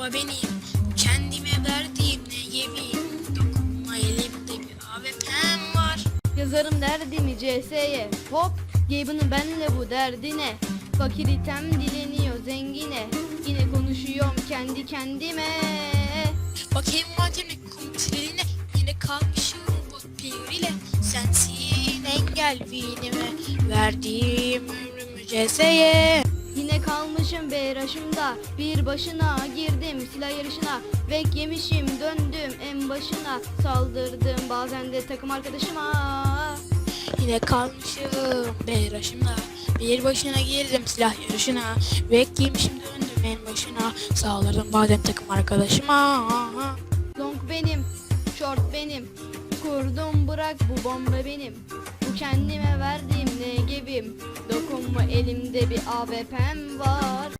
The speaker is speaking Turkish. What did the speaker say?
benim Kendime verdiğim ne yemin? Dokunma elimde bir AWP'm var. Yazarım derdimi CS'ye Hop Gabe'ın benle bu derdine. Fakir item dileniyor zengine. Yine konuşuyorum kendi kendime. Bakayım mademle kumtriline Yine kalmışım bu pir ile Sensin engel vinime Verdiğim ömrümü Yine kalmışım beyraşımda Bir başına girdim silah yarışına. Bek yemişim döndüm en başına. Saldırdım bazen de takım arkadaşıma. Yine kalmışım beyraşımda Bir başına girdim silah yarışına. Bekleymişim döndüm en başına. Sağlarım bazen takım arkadaşıma. Long benim, short benim. Kurdum bırak bu bomba benim. Bu kendime gibim Dokunma elimde bir AWP'm var